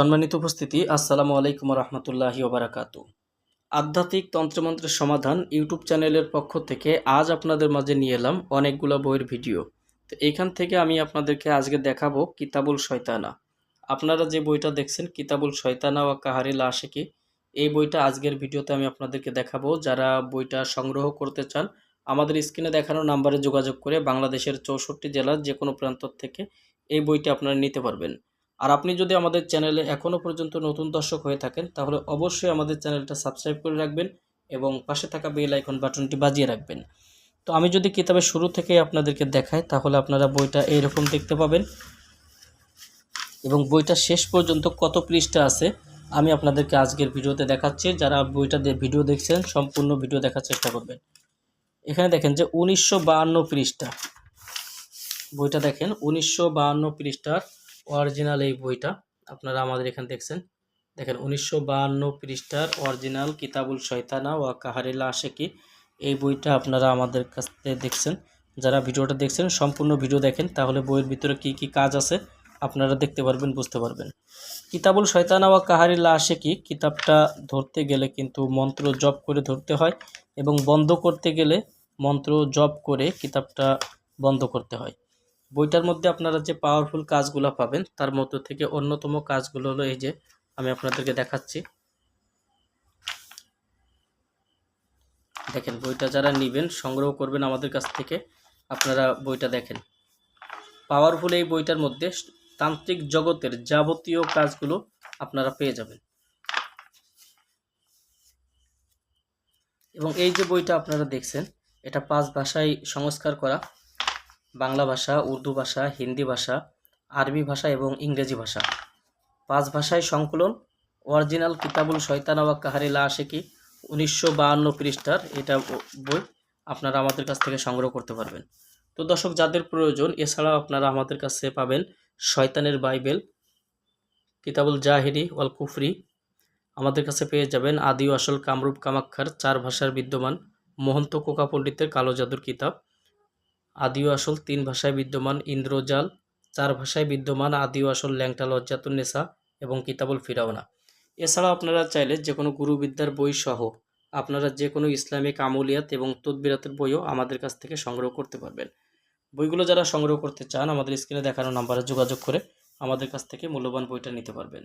সম্মানিত উপস্থিতি, আসসালামু আলাইকুম রহমতুল্লাহি ওবরাকাত। আধ্যাত্মিক তন্ত্রমন্ত্রের সমাধান ইউটিউব চ্যানেলের পক্ষ থেকে আজ আপনাদের মাঝে নিয়ে এলাম অনেকগুলো বইয়ের ভিডিও। তো এইখান থেকে আমি আপনাদেরকে আজকে দেখাবো কিতাবুল শয়তানা। আপনারা যে বইটা দেখছেন, কিতাবুল শয়তানা ও কাহারিল আশেকি, এই বইটা আজকের ভিডিওতে আমি আপনাদেরকে দেখাবো। যারা বইটা সংগ্রহ করতে চান, আমাদের স্ক্রিনে দেখানো নাম্বারে যোগাযোগ করে বাংলাদেশের চৌষট্টি জেলার যে কোনো প্রান্ত থেকে এই বইটি আপনারা নিতে পারবেন। আর আপনি যদি আমাদের চ্যানেলে এখনও পর্যন্ত নতুন দর্শক হয়ে থাকেন, তাহলে অবশ্যই আমাদের চ্যানেলটা সাবস্ক্রাইব করে রাখবেন এবং পাশে থাকা বেল আইকন বাটনটি বাজিয়ে রাখবেন। তো আমি যদি কিতাবের শুরু থেকেই আপনাদেরকে দেখাই, তাহলে আপনারা বইটা এইরকম দেখতে পাবেন। এবং বইটা শেষ পর্যন্ত কত পৃষ্ঠা আছে, আমি আপনাদেরকে আজকের ভিডিওতে দেখাচ্ছি। যারা বইটা ভিডিও দেখছেন, সম্পূর্ণ ভিডিও দেখার চেষ্টা করবেন। এখানে দেখেন যে উনিশশো পৃষ্ঠা। বইটা দেখেন, উনিশশো পৃষ্ঠার অরিজিনাল এই বইটা, আপনারা আমাদের এখানে দেখছেন। দেখেন, উনিশশো বাহান্ন পৃষ্ঠার অরিজিনাল কিতাবুল শয়তানা ও কাহারিলা আশেকি। এই বইটা আপনারা আমাদের কাছ থেকে দেখছেন। যারা ভিডিওটা দেখছেন, সম্পূর্ণ ভিডিও দেখেন, তাহলে বইয়ের ভিতরে কি কি কাজ আছে, আপনারা দেখতে পারবেন, বুঝতে পারবেন। কিতাবুল শয়তানা ওয়া কাহারিল্লা আশেকি, কিতাবটা ধরতে গেলে কিন্তু মন্ত্র জপ করে ধরতে হয় এবং বন্ধ করতে গেলে মন্ত্র জপ করে কিতাবটা বন্ধ করতে হয়। বইটার মধ্যে আপনারা যে পাওয়ারফুল কাজগুলো পাবেন, তার মধ্য থেকে অন্যতম কাজগুলো হলো এই যে, আমি আপনাদেরকে দেখাচ্ছি। দেখেন, বইটা যারা নেবেন, সংগ্রহ করবেন আমাদের কাছ থেকে, আপনারা বইটা দেখেন। পাওয়ারফুল এই বইটার মধ্যে তান্ত্রিক জগতের যাবতীয় কাজগুলো আপনারা পেয়ে যাবেন। এবং এই যে বইটা আপনারা দেখছেন, এটা পাঁচ ভাষায় সংস্কার করা। বাংলা ভাষা, উর্দু ভাষা, হিন্দি ভাষা, আরবি ভাষা এবং ইংরেজি ভাষা। পাঁচ ভাষায় সংকলন। অরিজিনাল কিতাবুল শয়তানা ওয়া কাহারিলা আশেকি উনিশশো বাহান্ন পৃষ্ঠার এটা বই আপনারা আমাদের কাছ থেকে সংগ্রহ করতে পারবেন। তো দর্শক, যাদের প্রয়োজন, এছাড়াও আপনারা আমাদের কাছে পাবেন শয়তানের বাইবেল, কিতাবুল জাহিরি ওয়াল কুফরি। আমাদের কাছে পেয়ে যাবেন আদি আসল কামরূপ কামাক্ষার চার ভাষার বিদ্যমান মহন্ত কোকা পণ্ডিতের কালো জাদুর কিতাব। আদি ও আসল তিন ভাষায় বিদ্যমান ইন্দ্রজাল, চার ভাষায় বিদ্যমান আদিও আসল ল্যাংটা লজ্জাতুন নেশা এবং কিতাবুল ফিরাওনা। এছাড়াও আপনারা চাইলে যে কোনো গুরুবিদ্যার বই সহ আপনারা যে কোনো ইসলামিক আমলিয়াত এবং তদবিরাতের বইও আমাদের কাছ থেকে সংগ্রহ করতে পারবেন। বইগুলো যারা সংগ্রহ করতে চান, আমাদের স্ক্রিনে দেখানো নাম্বারে যোগাযোগ করে আমাদের কাছ থেকে মূল্যবান বইটা নিতে পারবেন।